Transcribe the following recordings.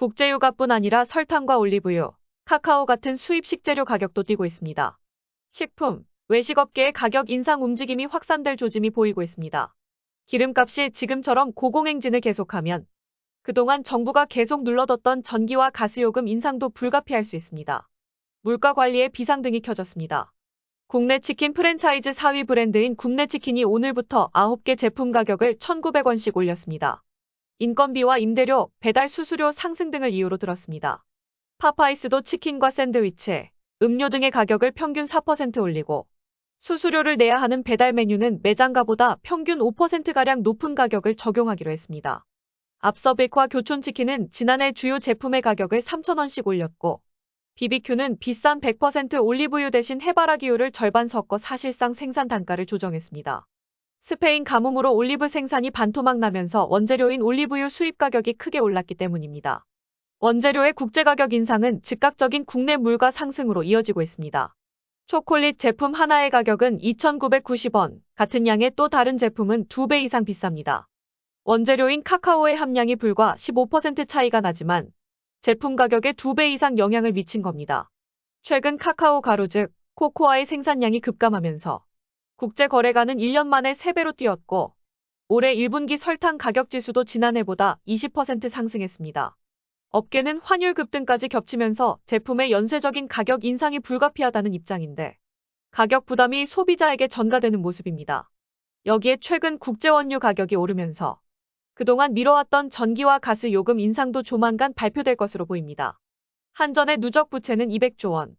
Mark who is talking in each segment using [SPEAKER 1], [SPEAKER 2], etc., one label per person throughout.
[SPEAKER 1] 국제유가뿐 아니라 설탕과 올리브유, 카카오 같은 수입 식재료 가격도 뛰고 있습니다. 식품, 외식업계의 가격 인상 움직임이 확산될 조짐이 보이고 있습니다. 기름값이 지금처럼 고공행진을 계속하면 그동안 정부가 계속 눌러뒀던 전기와 가스요금 인상도 불가피할 수 있습니다. 물가 관리에 비상등이 켜졌습니다. 국내 치킨 프랜차이즈 4위 브랜드인 굽네치킨이 오늘부터 9개 제품 가격을 1,900원씩 올렸습니다. 인건비와 임대료, 배달 수수료 상승 등을 이유로 들었습니다. 파파이스도 치킨과 샌드위치, 음료 등의 가격을 평균 4% 올리고 수수료를 내야 하는 배달 메뉴는 매장가보다 평균 5%가량 높은 가격을 적용하기로 했습니다. 앞서 백화 교촌치킨은 지난해 주요 제품의 가격을 3,000원씩 올렸고 BBQ는 비싼 100% 올리브유 대신 해바라기유를 절반 섞어 사실상 생산 단가를 조정했습니다. 스페인 가뭄으로 올리브 생산이 반토막 나면서 원재료인 올리브유 수입 가격이 크게 올랐기 때문입니다. 원재료의 국제 가격 인상은 즉각적인 국내 물가 상승으로 이어지고 있습니다. 초콜릿 제품 하나의 가격은 2,990원, 같은 양의 또 다른 제품은 2배 이상 비쌉니다. 원재료인 카카오의 함량이 불과 15% 차이가 나지만 제품 가격에 2배 이상 영향을 미친 겁니다. 최근 카카오 가루 즉 코코아의 생산량이 급감하면서 국제 거래가는 1년 만에 3배로 뛰었고 올해 1분기 설탕 가격 지수도 지난해보다 20% 상승했습니다. 업계는 환율 급등까지 겹치면서 제품의 연쇄적인 가격 인상이 불가피하다는 입장인데 가격 부담이 소비자에게 전가되는 모습입니다. 여기에 최근 국제 원유 가격이 오르면서 그동안 미뤄왔던 전기와 가스 요금 인상도 조만간 발표될 것으로 보입니다. 한전의 누적 부채는 200조 원,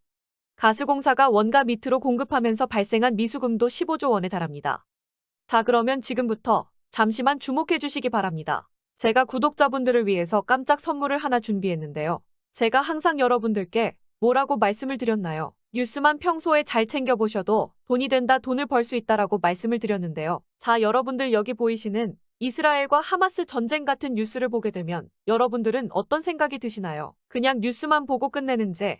[SPEAKER 1] 가스공사가 원가 밑으로 공급하면서 발생한 미수금도 15조 원에 달합니다. 자, 그러면 지금부터 잠시만 주목해 주시기 바랍니다. 제가 구독자분들을 위해서 깜짝 선물을 하나 준비했는데요. 제가 항상 여러분들께 뭐라고 말씀을 드렸나요? 뉴스만 평소에 잘 챙겨보셔도 돈이 된다, 돈을 벌 수 있다라고 말씀을 드렸는데요. 자, 여러분들 여기 보이시는 이스라엘과 하마스 전쟁 같은 뉴스를 보게 되면 여러분들은 어떤 생각이 드시나요? 그냥 뉴스만 보고 끝내는지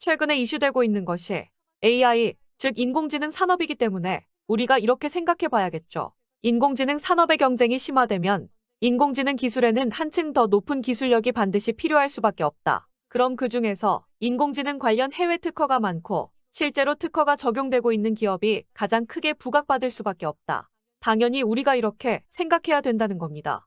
[SPEAKER 1] 최근에 이슈되고 있는 것이 AI 즉 인공지능 산업이기 때문에 우리가 이렇게 생각해 봐야겠죠. 인공지능 산업의 경쟁이 심화되면 인공지능 기술에는 한층 더 높은 기술력이 반드시 필요할 수밖에 없다. 그럼 그 중에서 인공지능 관련 해외 특허가 많고 실제로 특허가 적용되고 있는 기업이 가장 크게 부각받을 수밖에 없다. 당연히 우리가 이렇게 생각해야 된다는 겁니다.